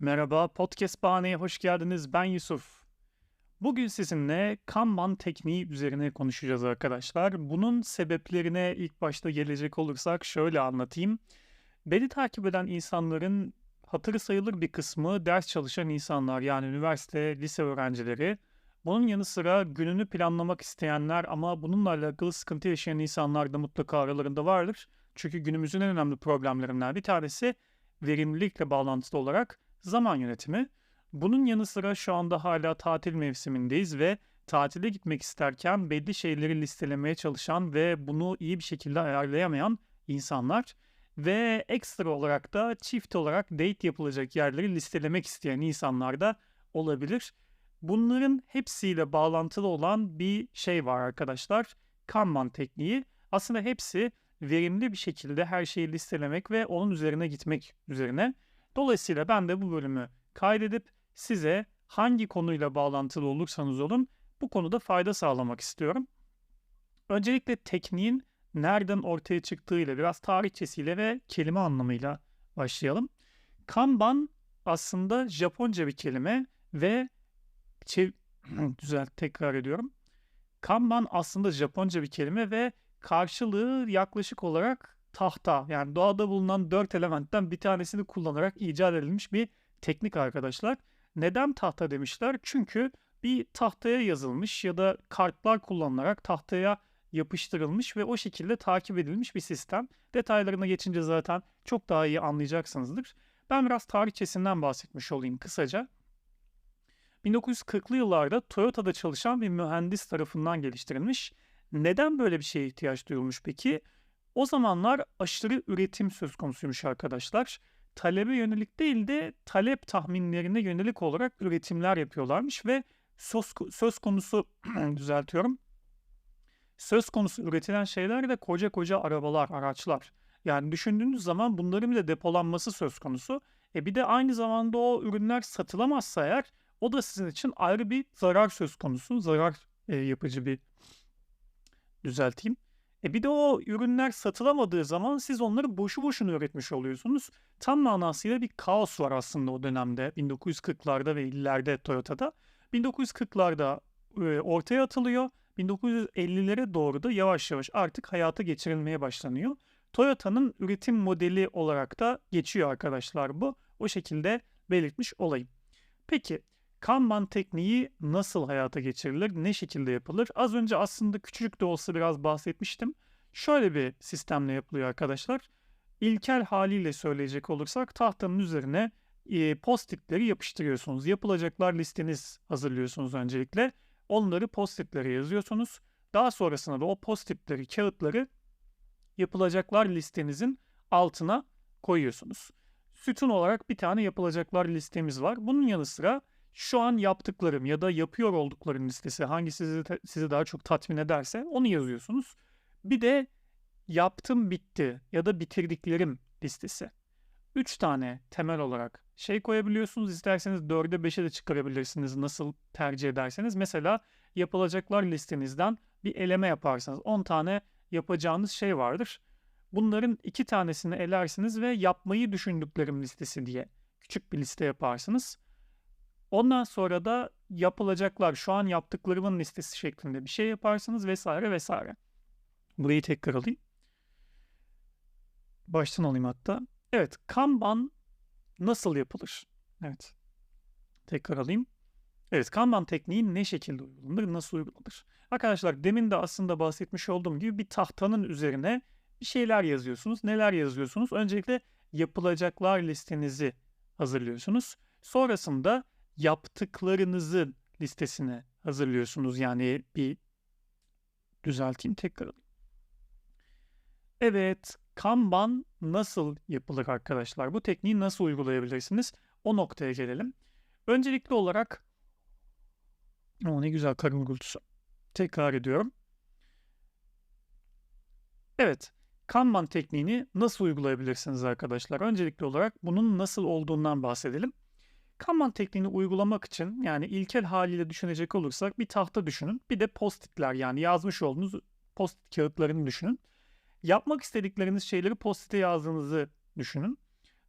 Merhaba, Podcast Bahane'ye hoş geldiniz. Ben Yusuf. Bugün sizinle Kanban tekniği üzerine konuşacağız arkadaşlar. Bunun sebeplerine ilk başta gelecek olursak şöyle anlatayım. Beni takip eden insanların hatırı sayılır bir kısmı ders çalışan insanlar yani üniversite, lise öğrencileri. Bunun yanı sıra gününü planlamak isteyenler ama bununla alakalı sıkıntı yaşayan insanlar da mutlaka aralarında vardır. Çünkü günümüzün en önemli problemlerinden bir tanesi verimlilikle bağlantılı olarak zaman yönetimi. Bunun yanı sıra şu anda hala tatil mevsimindeyiz ve tatile gitmek isterken belli şeyleri listelemeye çalışan ve bunu iyi bir şekilde ayarlayamayan insanlar ve ekstra olarak da çift olarak date yapılacak yerleri listelemek isteyen insanlar da olabilir. Bunların hepsiyle bağlantılı olan bir şey var arkadaşlar. Kanban tekniği. Aslında hepsi verimli bir şekilde her şeyi listelemek ve onun üzerine gitmek üzerine. Dolayısıyla ben de bu bölümü kaydedip size hangi konuyla bağlantılı olursanız olun bu konuda fayda sağlamak istiyorum. Öncelikle tekniğin nereden ortaya çıktığıyla biraz tarihçesiyle ve kelime anlamıyla başlayalım. Kanban aslında Japonca bir kelime ve çev düzelt tekrar ediyorum. Kanban aslında Japonca bir kelime ve karşılığı yaklaşık olarak tahta yani doğada bulunan dört elementten bir tanesini kullanarak icat edilmiş bir teknik arkadaşlar. Neden tahta demişler? Çünkü bir tahtaya yazılmış ya da kartlar kullanılarak tahtaya yapıştırılmış ve o şekilde takip edilmiş bir sistem. Detaylarına geçince zaten çok daha iyi anlayacaksınızdır. Ben biraz tarihçesinden bahsetmiş olayım kısaca. 1940'lı yıllarda Toyota'da çalışan bir mühendis tarafından geliştirilmiş. Neden böyle bir şeye ihtiyaç duyulmuş peki? O zamanlar aşırı üretim söz konusuymuş arkadaşlar. Talebe yönelik değil de talep tahminlerine yönelik olarak üretimler yapıyorlarmış ve söz, söz konusu düzeltiyorum. Söz konusu üretilen şeyler de koca koca arabalar, araçlar. Yani düşündüğünüz zaman bunların bile depolanması söz konusu. E bir de aynı zamanda o ürünler satılamazsa eğer o da sizin için ayrı bir zarar söz konusu. Zarar e, yapıcı bir düzelteyim. E bir de o ürünler satılamadığı zaman siz onları boşu boşuna üretmiş oluyorsunuz. Tam manasıyla bir kaos var aslında o dönemde 1940'larda ve 50'lerde Toyota'da. 1940'larda e, ortaya atılıyor. 1950'lere doğru da yavaş yavaş artık hayata geçirilmeye başlanıyor. Toyota'nın üretim modeli olarak da geçiyor arkadaşlar bu. O şekilde belirtmiş olayım. Peki Kanban tekniği nasıl hayata geçirilir, ne şekilde yapılır? Az önce aslında küçücük de olsa biraz bahsetmiştim. Şöyle bir sistemle yapılıyor arkadaşlar. İlkel haliyle söyleyecek olursak tahtanın üzerine e, post-itleri yapıştırıyorsunuz. Yapılacaklar listeniz hazırlıyorsunuz öncelikle. Onları post-itlere yazıyorsunuz. Daha sonrasında da o post-itleri, kağıtları yapılacaklar listenizin altına koyuyorsunuz. Sütun olarak bir tane yapılacaklar listemiz var. Bunun yanı sıra şu an yaptıklarım ya da yapıyor olduklarım listesi hangisi sizi, sizi daha çok tatmin ederse onu yazıyorsunuz. Bir de yaptım bitti ya da bitirdiklerim listesi. Üç tane temel olarak şey koyabiliyorsunuz. İsterseniz 4'e 5'e de çıkarabilirsiniz nasıl tercih ederseniz. Mesela yapılacaklar listenizden bir eleme yaparsanız 10 tane yapacağınız şey vardır. Bunların iki tanesini elersiniz ve yapmayı düşündüklerim listesi diye küçük bir liste yaparsınız. Ondan sonra da yapılacaklar, şu an yaptıklarımın listesi şeklinde bir şey yaparsınız vesaire vesaire. Burayı tekrar alayım. Baştan alayım hatta. Evet, Kanban nasıl yapılır? Evet. Tekrar alayım. Evet, Kanban tekniği ne şekilde uygulanır, nasıl uygulanır? Arkadaşlar demin de aslında bahsetmiş olduğum gibi bir tahtanın üzerine bir şeyler yazıyorsunuz. Neler yazıyorsunuz? Öncelikle yapılacaklar listenizi hazırlıyorsunuz. Sonrasında yaptıklarınızın listesini hazırlıyorsunuz. Yani bir düzelteyim tekrar. Evet, Kanban nasıl yapılır arkadaşlar? Bu tekniği nasıl uygulayabilirsiniz? O noktaya gelelim. Öncelikli olarak o ne güzel karın gürültüsü. Tekrar ediyorum. Evet, Kanban tekniğini nasıl uygulayabilirsiniz arkadaşlar? Öncelikli olarak bunun nasıl olduğundan bahsedelim. Kanban tekniğini uygulamak için yani ilkel haliyle düşünecek olursak bir tahta düşünün. Bir de post-itler yani yazmış olduğunuz post-it kağıtlarını düşünün. Yapmak istedikleriniz şeyleri post-it'e yazdığınızı düşünün.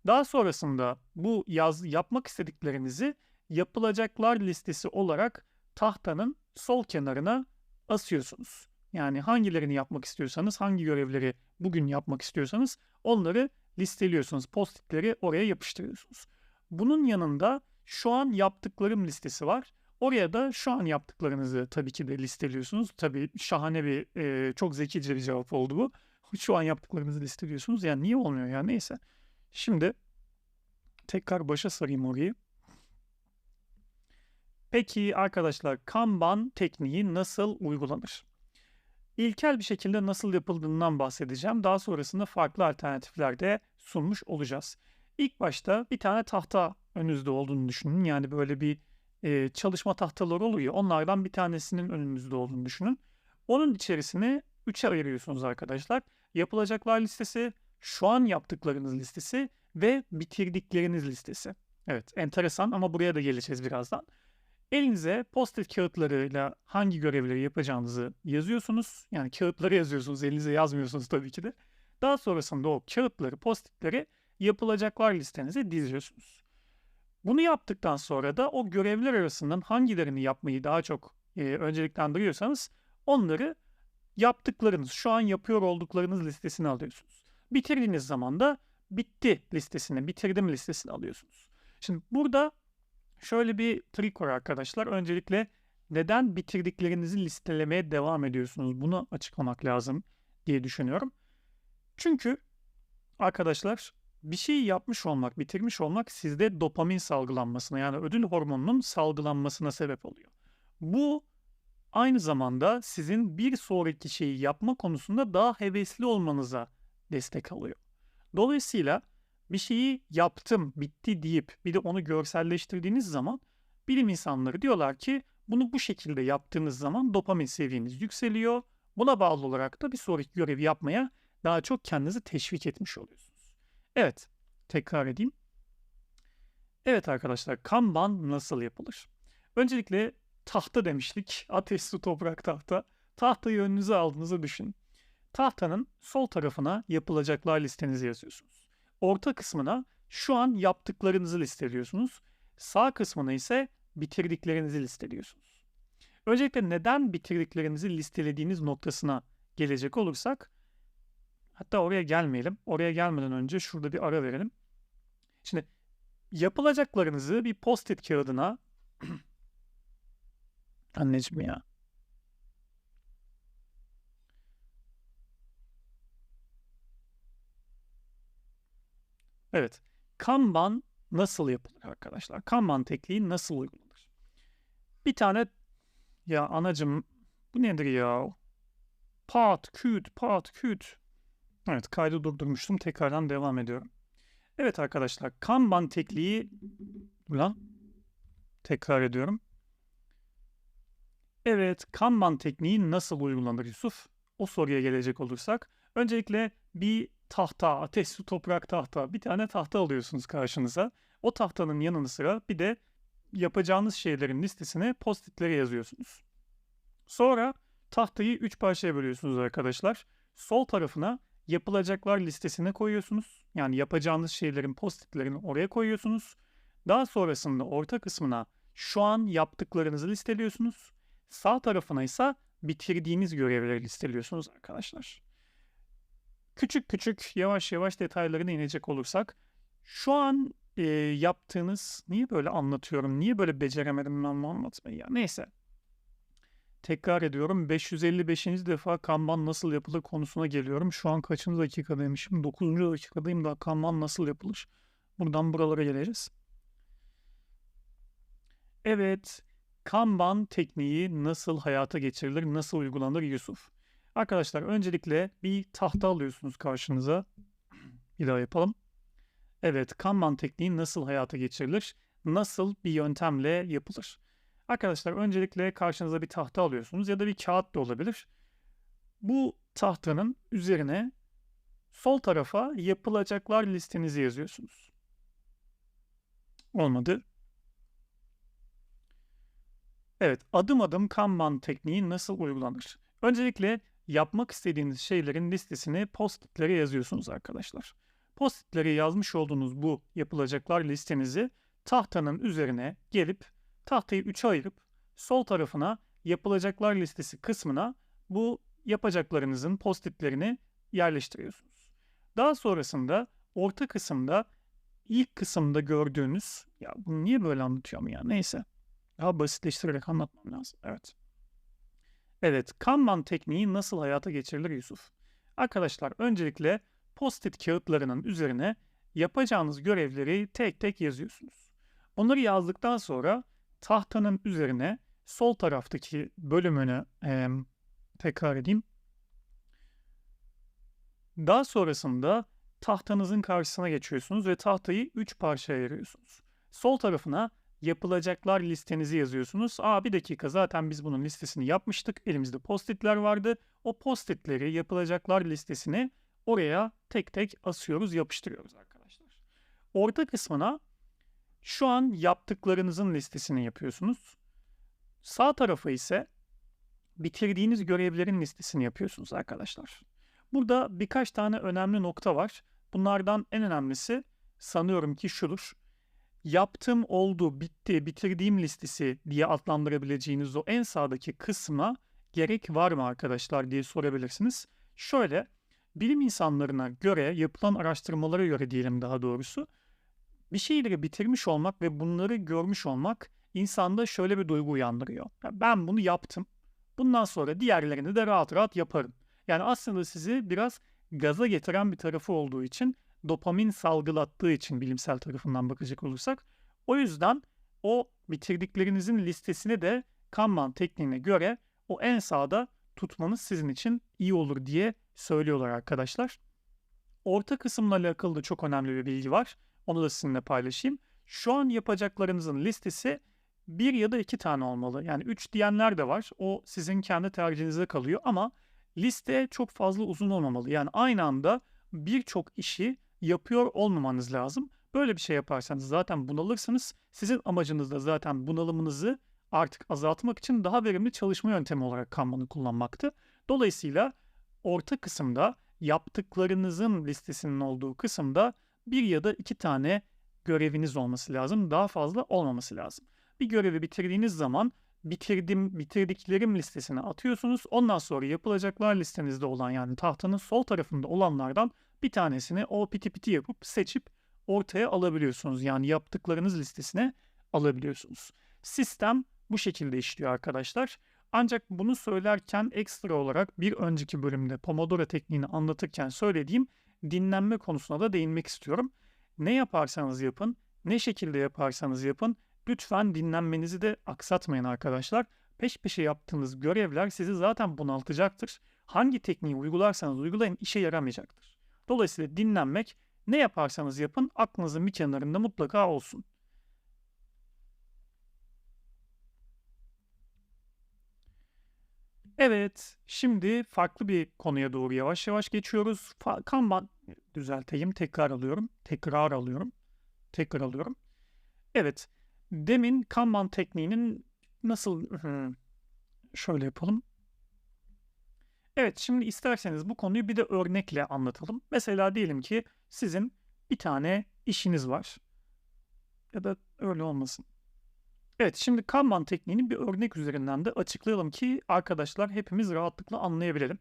Daha sonrasında bu yaz yapmak istediklerinizi yapılacaklar listesi olarak tahtanın sol kenarına asıyorsunuz. Yani hangilerini yapmak istiyorsanız, hangi görevleri bugün yapmak istiyorsanız onları listeliyorsunuz. Postitleri oraya yapıştırıyorsunuz. Bunun yanında şu an yaptıklarım listesi var. Oraya da şu an yaptıklarınızı tabii ki de listeliyorsunuz. Tabii şahane bir, e, çok zekice bir cevap oldu bu. Şu an yaptıklarınızı listeliyorsunuz. Yani niye olmuyor ya neyse. Şimdi tekrar başa sarayım orayı. Peki arkadaşlar Kanban tekniği nasıl uygulanır? İlkel bir şekilde nasıl yapıldığından bahsedeceğim. Daha sonrasında farklı alternatifler de sunmuş olacağız. İlk başta bir tane tahta önünüzde olduğunu düşünün. Yani böyle bir e, çalışma tahtaları oluyor. Onlardan bir tanesinin önünüzde olduğunu düşünün. Onun içerisine üçe ayırıyorsunuz arkadaşlar. Yapılacaklar listesi, şu an yaptıklarınız listesi ve bitirdikleriniz listesi. Evet enteresan ama buraya da geleceğiz birazdan. Elinize post-it kağıtlarıyla hangi görevleri yapacağınızı yazıyorsunuz. Yani kağıtları yazıyorsunuz, elinize yazmıyorsunuz tabii ki de. Daha sonrasında o kağıtları, post-itleri yapılacaklar listenize diziyorsunuz. Bunu yaptıktan sonra da o görevler arasından hangilerini yapmayı daha çok e, önceliklendiriyorsanız onları yaptıklarınız, şu an yapıyor olduklarınız listesine alıyorsunuz. Bitirdiğiniz zaman da bitti listesine, bitirdim listesine alıyorsunuz. Şimdi burada şöyle bir trik var arkadaşlar. Öncelikle neden bitirdiklerinizi listelemeye devam ediyorsunuz? Bunu açıklamak lazım diye düşünüyorum. Çünkü arkadaşlar bir şey yapmış olmak, bitirmiş olmak sizde dopamin salgılanmasına yani ödül hormonunun salgılanmasına sebep oluyor. Bu aynı zamanda sizin bir sonraki şeyi yapma konusunda daha hevesli olmanıza destek alıyor. Dolayısıyla bir şeyi yaptım, bitti deyip bir de onu görselleştirdiğiniz zaman bilim insanları diyorlar ki bunu bu şekilde yaptığınız zaman dopamin seviyeniz yükseliyor. Buna bağlı olarak da bir sonraki görevi yapmaya daha çok kendinizi teşvik etmiş oluyorsunuz. Evet, tekrar edeyim. Evet arkadaşlar, Kanban nasıl yapılır? Öncelikle tahta demiştik. Ateş, su, toprak, tahta. Tahtayı önünüze aldığınızı düşünün. Tahtanın sol tarafına yapılacaklar listenizi yazıyorsunuz. Orta kısmına şu an yaptıklarınızı listeliyorsunuz. Sağ kısmına ise bitirdiklerinizi listeliyorsunuz. Öncelikle neden bitirdiklerinizi listelediğiniz noktasına gelecek olursak hatta oraya gelmeyelim. Oraya gelmeden önce şurada bir ara verelim. Şimdi yapılacaklarınızı bir post-it kağıdına anneciğim ya Evet. Kanban nasıl yapılır arkadaşlar? Kanban tekniği nasıl uygulanır? Bir tane ya anacım bu nedir ya? Pat, küt, pat, küt. Evet kaydı durdurmuştum. Tekrardan devam ediyorum. Evet arkadaşlar Kanban tekniği lan tekrar ediyorum. Evet Kanban tekniği nasıl uygulanır Yusuf? O soruya gelecek olursak öncelikle bir tahta, ateş, su, toprak, tahta bir tane tahta alıyorsunuz karşınıza. O tahtanın yanını sıra bir de yapacağınız şeylerin listesine post-itleri yazıyorsunuz. Sonra tahtayı 3 parçaya bölüyorsunuz arkadaşlar. Sol tarafına yapılacaklar listesine koyuyorsunuz. Yani yapacağınız şeylerin post-itlerini oraya koyuyorsunuz. Daha sonrasında orta kısmına şu an yaptıklarınızı listeliyorsunuz. Sağ tarafına ise bitirdiğiniz görevleri listeliyorsunuz arkadaşlar. Küçük küçük yavaş yavaş detaylarına inecek olursak şu an e, yaptığınız niye böyle anlatıyorum? Niye böyle beceremedim ben anlatmayı ya? Neyse. Tekrar ediyorum 555. defa Kanban nasıl yapılır konusuna geliyorum. Şu an kaçıncı dakikadaymışım? 9. dakikadayım da Kanban nasıl yapılır? Buradan buralara geleceğiz. Evet, Kanban tekniği nasıl hayata geçirilir, nasıl uygulanır Yusuf? Arkadaşlar öncelikle bir tahta alıyorsunuz karşınıza. Bir daha yapalım. Evet, Kanban tekniği nasıl hayata geçirilir? Nasıl bir yöntemle yapılır? Arkadaşlar öncelikle karşınıza bir tahta alıyorsunuz ya da bir kağıt da olabilir. Bu tahtanın üzerine sol tarafa yapılacaklar listenizi yazıyorsunuz. Olmadı. Evet, adım adım Kanban tekniği nasıl uygulanır? Öncelikle yapmak istediğiniz şeylerin listesini post-itlere yazıyorsunuz arkadaşlar. Post-itleri yazmış olduğunuz bu yapılacaklar listenizi tahtanın üzerine gelip tahtayı üçe ayırıp sol tarafına yapılacaklar listesi kısmına bu yapacaklarınızın post-itlerini yerleştiriyorsunuz. Daha sonrasında orta kısımda ilk kısımda gördüğünüz ya bunu niye böyle anlatıyorum ya neyse daha basitleştirerek anlatmam lazım. Evet. Evet, Kanban tekniği nasıl hayata geçirilir Yusuf? Arkadaşlar öncelikle post-it kağıtlarının üzerine yapacağınız görevleri tek tek yazıyorsunuz. Onları yazdıktan sonra tahtanın üzerine sol taraftaki bölümünü e, tekrar edeyim. Daha sonrasında tahtanızın karşısına geçiyorsunuz ve tahtayı 3 parçaya ayırıyorsunuz. Sol tarafına yapılacaklar listenizi yazıyorsunuz. Aa bir dakika zaten biz bunun listesini yapmıştık. Elimizde postitler vardı. O postitleri yapılacaklar listesini oraya tek tek asıyoruz, yapıştırıyoruz arkadaşlar. Orta kısmına şu an yaptıklarınızın listesini yapıyorsunuz. Sağ tarafı ise bitirdiğiniz görevlerin listesini yapıyorsunuz arkadaşlar. Burada birkaç tane önemli nokta var. Bunlardan en önemlisi sanıyorum ki şudur. Yaptım oldu, bitti, bitirdiğim listesi diye adlandırabileceğiniz o en sağdaki kısma gerek var mı arkadaşlar diye sorabilirsiniz. Şöyle, bilim insanlarına göre, yapılan araştırmalara göre diyelim daha doğrusu, bir şeyleri bitirmiş olmak ve bunları görmüş olmak insanda şöyle bir duygu uyandırıyor. Ben bunu yaptım. Bundan sonra diğerlerini de rahat rahat yaparım. Yani aslında sizi biraz gaza getiren bir tarafı olduğu için dopamin salgılattığı için bilimsel tarafından bakacak olursak o yüzden o bitirdiklerinizin listesini de Kanban tekniğine göre o en sağda tutmanız sizin için iyi olur diye söylüyorlar arkadaşlar. Orta kısımla alakalı da çok önemli bir bilgi var. Onu da sizinle paylaşayım. Şu an yapacaklarınızın listesi bir ya da iki tane olmalı. Yani üç diyenler de var. O sizin kendi tercihinize kalıyor ama liste çok fazla uzun olmamalı. Yani aynı anda birçok işi yapıyor olmamanız lazım. Böyle bir şey yaparsanız zaten bunalırsınız. Sizin amacınız da zaten bunalımınızı artık azaltmak için daha verimli çalışma yöntemi olarak Kanban'ı kullanmaktı. Dolayısıyla orta kısımda yaptıklarınızın listesinin olduğu kısımda bir ya da iki tane göreviniz olması lazım. Daha fazla olmaması lazım. Bir görevi bitirdiğiniz zaman bitirdim, bitirdiklerim listesine atıyorsunuz. Ondan sonra yapılacaklar listenizde olan yani tahtanın sol tarafında olanlardan bir tanesini o piti piti yapıp seçip ortaya alabiliyorsunuz. Yani yaptıklarınız listesine alabiliyorsunuz. Sistem bu şekilde işliyor arkadaşlar. Ancak bunu söylerken ekstra olarak bir önceki bölümde Pomodoro tekniğini anlatırken söylediğim dinlenme konusuna da değinmek istiyorum. Ne yaparsanız yapın, ne şekilde yaparsanız yapın lütfen dinlenmenizi de aksatmayın arkadaşlar. Peş peşe yaptığınız görevler sizi zaten bunaltacaktır. Hangi tekniği uygularsanız uygulayın işe yaramayacaktır. Dolayısıyla dinlenmek ne yaparsanız yapın aklınızın bir kenarında mutlaka olsun. Evet, şimdi farklı bir konuya doğru yavaş yavaş geçiyoruz. Fa Kanban düzelteyim, tekrar alıyorum, tekrar alıyorum, tekrar alıyorum. Evet, demin Kanban tekniğinin nasıl şöyle yapalım. Evet, şimdi isterseniz bu konuyu bir de örnekle anlatalım. Mesela diyelim ki sizin bir tane işiniz var. Ya da öyle olmasın. Evet, şimdi Kanban tekniğini bir örnek üzerinden de açıklayalım ki arkadaşlar hepimiz rahatlıkla anlayabilelim.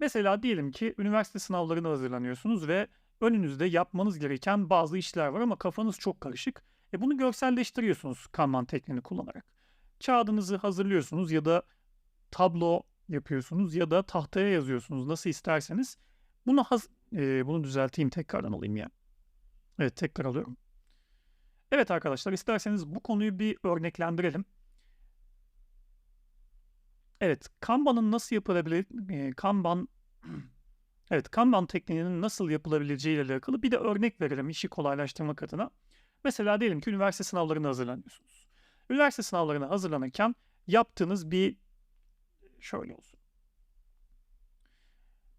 Mesela diyelim ki üniversite sınavlarına hazırlanıyorsunuz ve önünüzde yapmanız gereken bazı işler var ama kafanız çok karışık. E bunu görselleştiriyorsunuz Kanban tekniğini kullanarak. Kağıdınızı hazırlıyorsunuz ya da tablo yapıyorsunuz ya da tahtaya yazıyorsunuz nasıl isterseniz. Bunu haz e, bunu düzelteyim tekrardan alayım ya. Evet tekrar alıyorum. Evet arkadaşlar isterseniz bu konuyu bir örneklendirelim. Evet Kanban'ın nasıl yapılabilir e, Kanban Evet Kanban tekniğinin nasıl yapılabileceği ile alakalı bir de örnek verelim işi kolaylaştırmak adına. Mesela diyelim ki üniversite sınavlarına hazırlanıyorsunuz. Üniversite sınavlarına hazırlanırken yaptığınız bir şöyle olsun.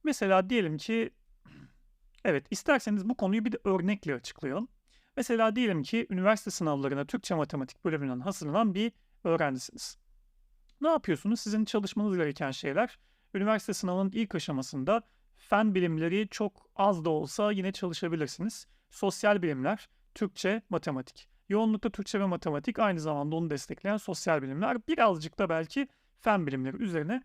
Mesela diyelim ki evet isterseniz bu konuyu bir de örnekle açıklayalım. Mesela diyelim ki üniversite sınavlarına Türkçe matematik bölümünden hazırlanan bir öğrencisiniz. Ne yapıyorsunuz? Sizin çalışmanız gereken şeyler üniversite sınavının ilk aşamasında fen bilimleri çok az da olsa yine çalışabilirsiniz. Sosyal bilimler, Türkçe, matematik. Yoğunlukta Türkçe ve matematik aynı zamanda onu destekleyen sosyal bilimler. Birazcık da belki fen bilimleri üzerine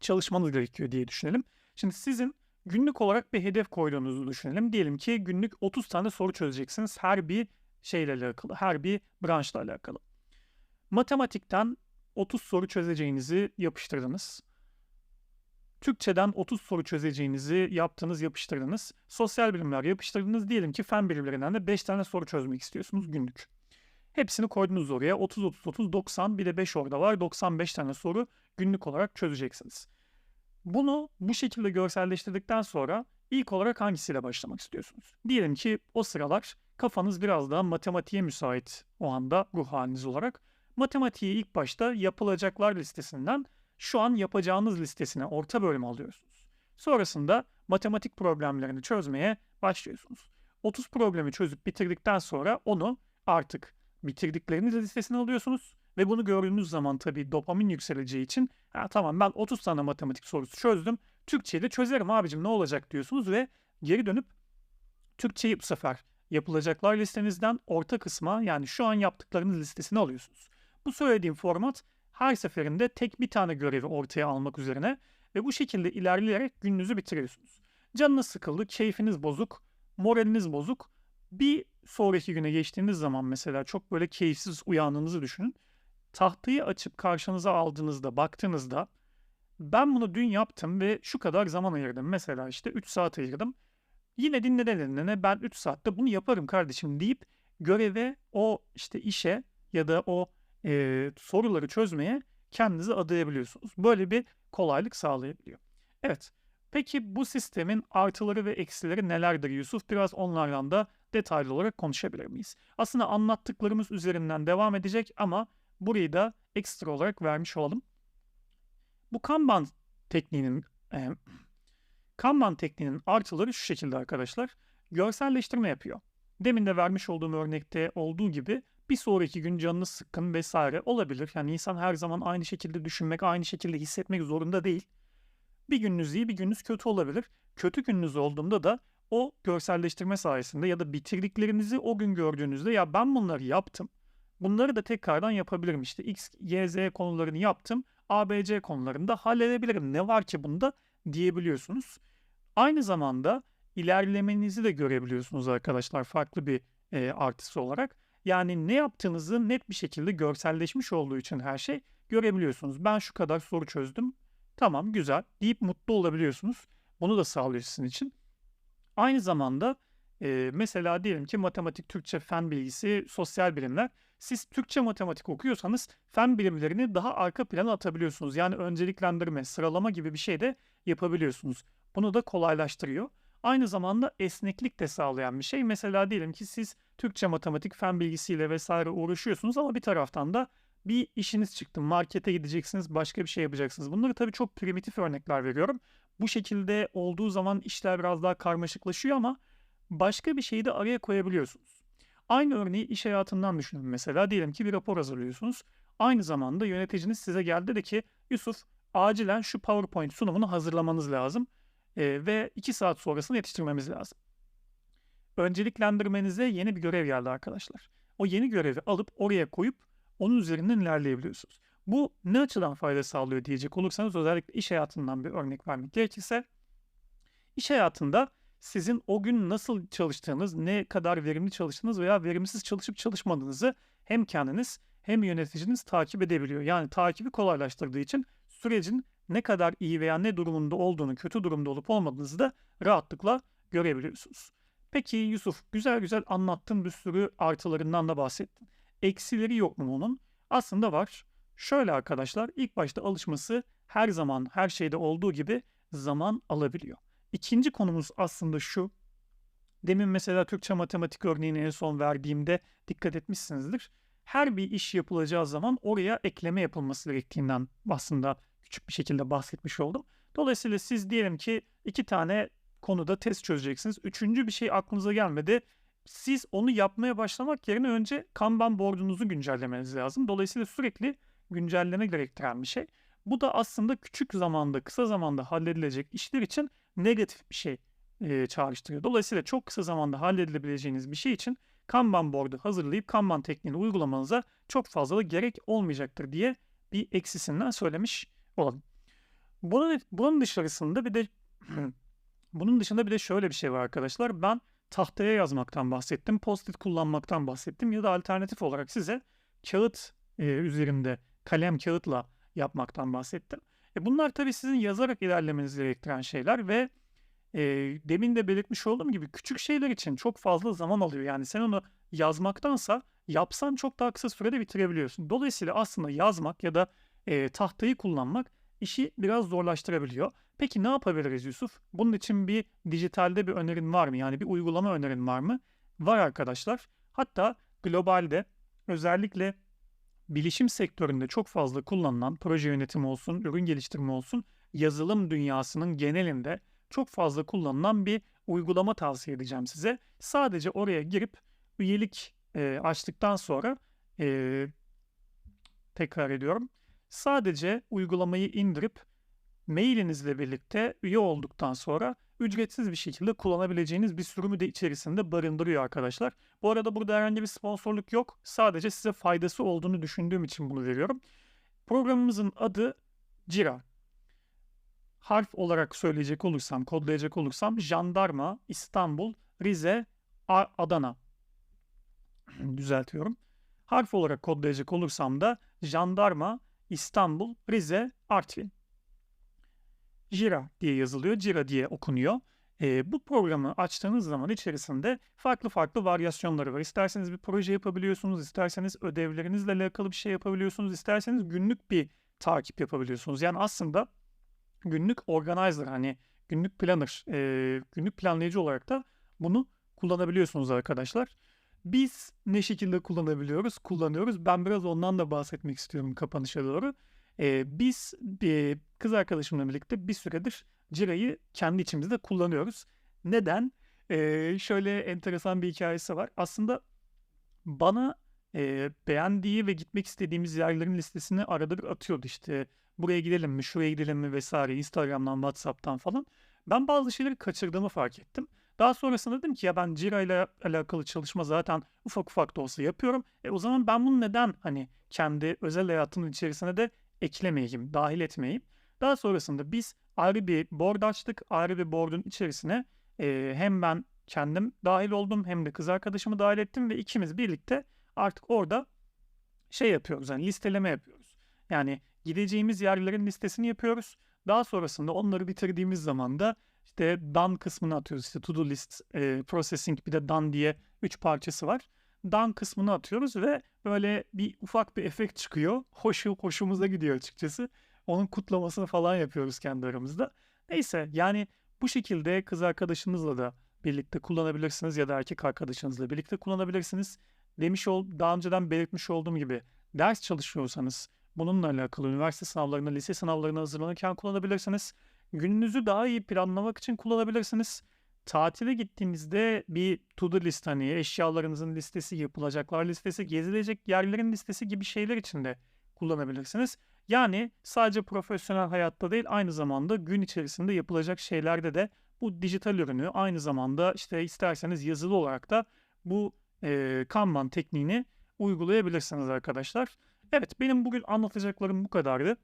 çalışmanız gerekiyor diye düşünelim. Şimdi sizin günlük olarak bir hedef koyduğunuzu düşünelim. Diyelim ki günlük 30 tane soru çözeceksiniz her bir şeyle alakalı, her bir branşla alakalı. Matematikten 30 soru çözeceğinizi yapıştırdınız. Türkçeden 30 soru çözeceğinizi yaptınız, yapıştırdınız. Sosyal bilimler yapıştırdınız. Diyelim ki fen bilimlerinden de 5 tane soru çözmek istiyorsunuz günlük. Hepsini koydunuz oraya. 30, 30, 30, 90 bir de 5 orada var. 95 tane soru günlük olarak çözeceksiniz. Bunu bu şekilde görselleştirdikten sonra ilk olarak hangisiyle başlamak istiyorsunuz? Diyelim ki o sıralar kafanız biraz daha matematiğe müsait o anda ruh haliniz olarak. Matematiği ilk başta yapılacaklar listesinden şu an yapacağınız listesine orta bölüm alıyorsunuz. Sonrasında matematik problemlerini çözmeye başlıyorsunuz. 30 problemi çözüp bitirdikten sonra onu artık bitirdikleriniz listesine alıyorsunuz ve bunu gördüğünüz zaman tabii dopamin yükseleceği için ha, tamam ben 30 tane matematik sorusu çözdüm. Türkçeyi de çözerim abicim ne olacak diyorsunuz ve geri dönüp Türkçeyi bu sefer yapılacaklar listenizden orta kısma yani şu an yaptıklarınız listesine alıyorsunuz. Bu söylediğim format her seferinde tek bir tane görevi ortaya almak üzerine ve bu şekilde ilerleyerek gününüzü bitiriyorsunuz. Canınız sıkıldı, keyfiniz bozuk, moraliniz bozuk. Bir sonraki güne geçtiğiniz zaman mesela çok böyle keyifsiz uyandığınızı düşünün. Tahtayı açıp karşınıza aldığınızda, baktığınızda ben bunu dün yaptım ve şu kadar zaman ayırdım. Mesela işte 3 saat ayırdım. Yine dinlene ben 3 saatte bunu yaparım kardeşim deyip göreve o işte işe ya da o e, soruları çözmeye kendinizi adayabiliyorsunuz. Böyle bir kolaylık sağlayabiliyor. Evet. Peki bu sistemin artıları ve eksileri nelerdir Yusuf? Biraz onlardan da detaylı olarak konuşabilir miyiz? Aslında anlattıklarımız üzerinden devam edecek ama burayı da ekstra olarak vermiş olalım. Bu Kanban tekniğinin e, Kanban tekniğinin artıları şu şekilde arkadaşlar. Görselleştirme yapıyor. Demin de vermiş olduğum örnekte olduğu gibi bir sonraki gün canınız sıkkın vesaire olabilir. Yani insan her zaman aynı şekilde düşünmek, aynı şekilde hissetmek zorunda değil. Bir gününüz iyi, bir gününüz kötü olabilir. Kötü gününüz olduğunda da o görselleştirme sayesinde ya da bitirdiklerinizi o gün gördüğünüzde ya ben bunları yaptım. Bunları da tekrardan yapabilirim işte. X, Y, Z konularını yaptım. A, B, C konularını da halledebilirim. Ne var ki bunda diyebiliyorsunuz. Aynı zamanda ilerlemenizi de görebiliyorsunuz arkadaşlar farklı bir e, artısı olarak. Yani ne yaptığınızı net bir şekilde görselleşmiş olduğu için her şey görebiliyorsunuz. Ben şu kadar soru çözdüm. Tamam güzel deyip mutlu olabiliyorsunuz. Bunu da sağlıyor sizin için. Aynı zamanda e, mesela diyelim ki matematik, Türkçe, fen bilgisi, sosyal bilimler. Siz Türkçe matematik okuyorsanız fen bilimlerini daha arka plana atabiliyorsunuz. Yani önceliklendirme, sıralama gibi bir şey de yapabiliyorsunuz. Bunu da kolaylaştırıyor. Aynı zamanda esneklik de sağlayan bir şey. Mesela diyelim ki siz Türkçe, matematik, fen bilgisiyle vesaire uğraşıyorsunuz ama bir taraftan da bir işiniz çıktı. Markete gideceksiniz, başka bir şey yapacaksınız. Bunları tabii çok primitif örnekler veriyorum. Bu şekilde olduğu zaman işler biraz daha karmaşıklaşıyor ama başka bir şeyi de araya koyabiliyorsunuz. Aynı örneği iş hayatından düşünün mesela. Diyelim ki bir rapor hazırlıyorsunuz. Aynı zamanda yöneticiniz size geldi dedi ki Yusuf acilen şu PowerPoint sunumunu hazırlamanız lazım e, ve 2 saat sonrasını yetiştirmemiz lazım. Önceliklendirmenize yeni bir görev geldi arkadaşlar. O yeni görevi alıp oraya koyup onun üzerinden ilerleyebiliyorsunuz. Bu ne açıdan fayda sağlıyor diyecek olursanız özellikle iş hayatından bir örnek vermek gerekirse iş hayatında sizin o gün nasıl çalıştığınız, ne kadar verimli çalıştığınız veya verimsiz çalışıp çalışmadığınızı hem kendiniz hem yöneticiniz takip edebiliyor. Yani takibi kolaylaştırdığı için sürecin ne kadar iyi veya ne durumunda olduğunu, kötü durumda olup olmadığınızı da rahatlıkla görebiliyorsunuz. Peki Yusuf güzel güzel anlattın bir sürü artılarından da bahsettin. Eksileri yok mu bunun? Aslında var. Şöyle arkadaşlar ilk başta alışması her zaman her şeyde olduğu gibi zaman alabiliyor. İkinci konumuz aslında şu. Demin mesela Türkçe matematik örneğini en son verdiğimde dikkat etmişsinizdir. Her bir iş yapılacağı zaman oraya ekleme yapılması gerektiğinden aslında küçük bir şekilde bahsetmiş oldum. Dolayısıyla siz diyelim ki iki tane konuda test çözeceksiniz. Üçüncü bir şey aklınıza gelmedi. Siz onu yapmaya başlamak yerine önce Kanban bordunuzu güncellemeniz lazım. Dolayısıyla sürekli güncelleme gerektiren bir şey. Bu da aslında küçük zamanda, kısa zamanda halledilecek işler için negatif bir şey e, çağrıştırıyor. Dolayısıyla çok kısa zamanda halledilebileceğiniz bir şey için Kanban board'u hazırlayıp Kanban tekniğini uygulamanıza çok fazla da gerek olmayacaktır diye bir eksisinden söylemiş olalım. Bunun, bunun dışarısında bir de bunun dışında bir de şöyle bir şey var arkadaşlar. Ben tahtaya yazmaktan bahsettim, post-it kullanmaktan bahsettim ya da alternatif olarak size kağıt e, üzerinde kalem kağıtla yapmaktan bahsettim. E bunlar tabii sizin yazarak ilerlemenizi gerektiren şeyler ve e, demin de belirtmiş olduğum gibi küçük şeyler için çok fazla zaman alıyor. Yani sen onu yazmaktansa yapsan çok daha kısa sürede bitirebiliyorsun. Dolayısıyla aslında yazmak ya da e, tahtayı kullanmak işi biraz zorlaştırabiliyor. Peki ne yapabiliriz Yusuf? Bunun için bir dijitalde bir önerin var mı? Yani bir uygulama önerin var mı? Var arkadaşlar. Hatta globalde özellikle bilişim sektöründe çok fazla kullanılan proje yönetimi olsun, ürün geliştirme olsun, yazılım dünyasının genelinde çok fazla kullanılan bir uygulama tavsiye edeceğim size. Sadece oraya girip üyelik e, açtıktan sonra e, tekrar ediyorum. Sadece uygulamayı indirip mailinizle birlikte üye olduktan sonra ücretsiz bir şekilde kullanabileceğiniz bir sürümü de içerisinde barındırıyor arkadaşlar. Bu arada burada herhangi bir sponsorluk yok. Sadece size faydası olduğunu düşündüğüm için bunu veriyorum. Programımızın adı Jira. Harf olarak söyleyecek olursam, kodlayacak olursam Jandarma, İstanbul, Rize, Adana. Düzeltiyorum. Harf olarak kodlayacak olursam da Jandarma, İstanbul, Rize, Artvin. Jira diye yazılıyor, Jira diye okunuyor. E, bu programı açtığınız zaman içerisinde farklı farklı varyasyonları var. İsterseniz bir proje yapabiliyorsunuz, isterseniz ödevlerinizle alakalı bir şey yapabiliyorsunuz, isterseniz günlük bir takip yapabiliyorsunuz. Yani aslında günlük organizer hani günlük planner, e, günlük planlayıcı olarak da bunu kullanabiliyorsunuz arkadaşlar. Biz ne şekilde kullanabiliyoruz? Kullanıyoruz. Ben biraz ondan da bahsetmek istiyorum kapanışa doğru. Ee, biz bir kız arkadaşımla birlikte bir süredir Jira'yı kendi içimizde kullanıyoruz. Neden? Ee, şöyle enteresan bir hikayesi var. Aslında bana e, beğendiği ve gitmek istediğimiz yerlerin listesini arada bir atıyordu işte. Buraya gidelim mi, şuraya gidelim mi vesaire Instagram'dan, WhatsApp'tan falan. Ben bazı şeyleri kaçırdığımı fark ettim. Daha sonrasında dedim ki ya ben Jira ile alakalı çalışma zaten ufak ufak da olsa yapıyorum. E o zaman ben bunu neden hani kendi özel hayatımın içerisine de eklemeyeyim, dahil etmeyeyim. Daha sonrasında biz ayrı bir board açtık. Ayrı bir board'un içerisine e, hem ben kendim dahil oldum hem de kız arkadaşımı dahil ettim ve ikimiz birlikte artık orada şey yapıyoruz. Yani listeleme yapıyoruz. Yani gideceğimiz yerlerin listesini yapıyoruz. Daha sonrasında onları bitirdiğimiz zaman da işte done kısmını atıyoruz. İşte to do list, e, processing bir de done diye üç parçası var. Done kısmını atıyoruz ve böyle bir ufak bir efekt çıkıyor. Hoşu, hoşumuza gidiyor açıkçası. Onun kutlamasını falan yapıyoruz kendi aramızda. Neyse yani bu şekilde kız arkadaşınızla da birlikte kullanabilirsiniz ya da erkek arkadaşınızla birlikte kullanabilirsiniz. Demiş ol, daha önceden belirtmiş olduğum gibi ders çalışıyorsanız bununla alakalı üniversite sınavlarına, lise sınavlarına hazırlanırken kullanabilirsiniz. Gününüzü daha iyi planlamak için kullanabilirsiniz. Tatile gittiğinizde bir to-do list hani eşyalarınızın listesi, yapılacaklar listesi, gezilecek yerlerin listesi gibi şeyler için de kullanabilirsiniz. Yani sadece profesyonel hayatta değil aynı zamanda gün içerisinde yapılacak şeylerde de bu dijital ürünü aynı zamanda işte isterseniz yazılı olarak da bu e, Kanban tekniğini uygulayabilirsiniz arkadaşlar. Evet benim bugün anlatacaklarım bu kadardı.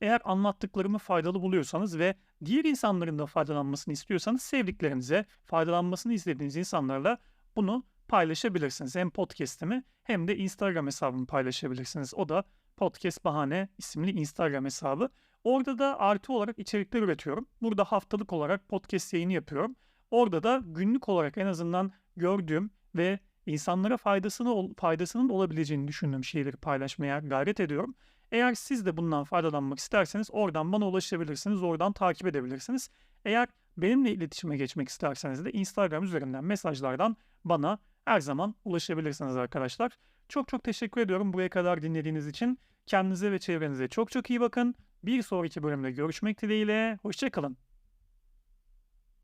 Eğer anlattıklarımı faydalı buluyorsanız ve diğer insanların da faydalanmasını istiyorsanız sevdiklerinize, faydalanmasını istediğiniz insanlarla bunu paylaşabilirsiniz. Hem podcast'imi hem de Instagram hesabımı paylaşabilirsiniz. O da Podcast Bahane isimli Instagram hesabı. Orada da artı olarak içerikler üretiyorum. Burada haftalık olarak podcast yayını yapıyorum. Orada da günlük olarak en azından gördüğüm ve insanlara faydasını faydasının olabileceğini düşündüğüm şeyleri paylaşmaya gayret ediyorum. Eğer siz de bundan faydalanmak isterseniz oradan bana ulaşabilirsiniz, oradan takip edebilirsiniz. Eğer benimle iletişime geçmek isterseniz de Instagram üzerinden mesajlardan bana her zaman ulaşabilirsiniz arkadaşlar. Çok çok teşekkür ediyorum buraya kadar dinlediğiniz için. Kendinize ve çevrenize çok çok iyi bakın. Bir sonraki bölümde görüşmek dileğiyle. Hoşçakalın.